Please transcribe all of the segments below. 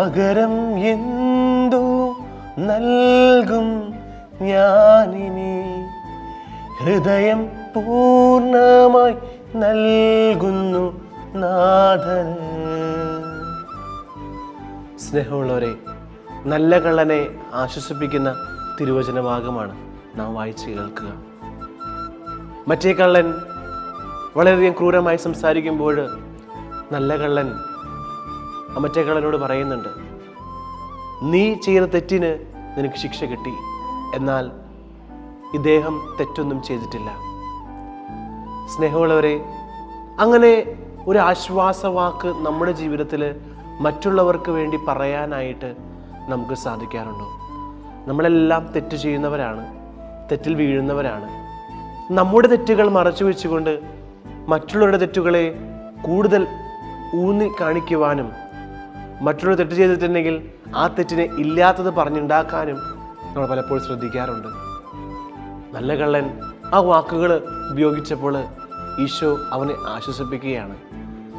പകരം എന്തു നൽകും ഞാനിനി? ഹൃദയം പൂർണമായി നൽകുന്നു നാഥൻ സ്നേഹമുള്ളവരെ നല്ല കള്ളനെ ആശ്വസിപ്പിക്കുന്ന തിരുവചനഭാഗമാണ് നാം വായിച്ച് കേൾക്കുക. മറ്റേ കള്ളൻ വളരെയധികം ക്രൂരമായി സംസാരിക്കുമ്പോൾ നല്ല കള്ളൻ ആ പറയുന്നുണ്ട് നീ ചെയ്യുന്ന തെറ്റിന് നിനക്ക് ശിക്ഷ കിട്ടി. എന്നാൽ ഇദ്ദേഹം തെറ്റൊന്നും ചെയ്തിട്ടില്ല. സ്നേഹമുള്ളവരെ അങ്ങനെ ഒരു ആശ്വാസവാക്ക് നമ്മുടെ ജീവിതത്തിൽ മറ്റുള്ളവർക്ക് വേണ്ടി പറയാനായിട്ട് നമുക്ക് സാധിക്കാറുണ്ടോ. നമ്മളെല്ലാം തെറ്റ് ചെയ്യുന്നവരാണ് തെറ്റിൽ വീഴുന്നവരാണ്. നമ്മുടെ തെറ്റുകൾ മറച്ചു വെച്ചുകൊണ്ട് മറ്റുള്ളവരുടെ തെറ്റുകളെ കൂടുതൽ ഊന്നി കാണിക്കുവാനും മറ്റുള്ളവർ തെറ്റ് ചെയ്തിട്ടുണ്ടെങ്കിൽ ആ തെറ്റിനെ ഇല്ലാത്തത് പറഞ്ഞുണ്ടാക്കാനും നമ്മൾ പലപ്പോഴും ശ്രദ്ധിക്കാറുണ്ട്. നല്ല കള്ളൻ ആ വാക്കുകൾ ഉപയോഗിച്ചപ്പോൾ ഈശോ അവനെ ആശ്വസിപ്പിക്കുകയാണ്.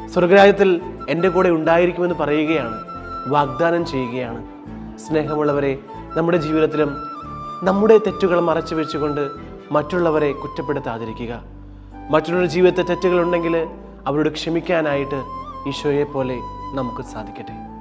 സ്വർഗരാജ്യത്തിൽ എന്റെ കൂടെ ഉണ്ടായിരിക്കുമെന്ന് പറയുകയാണ് വാഗ്ദാനം ചെയ്യുകയാണ്. സ്നേഹമുള്ളവരെ നമ്മുടെ ജീവിതത്തിലും നമ്മുടെ തെറ്റുകൾ മറച്ചു വെച്ചുകൊണ്ട് മറ്റുള്ളവരെ കുറ്റപ്പെടുത്താതിരിക്കുക. മറ്റുള്ളവരുടെ ജീവിതത്തെ തെറ്റുകളുണ്ടെങ്കിൽ അവരോട് ക്ഷമിക്കാനായിട്ട് ഈശോയെ പോലെ നമുക്ക് സാധിക്കട്ടെ.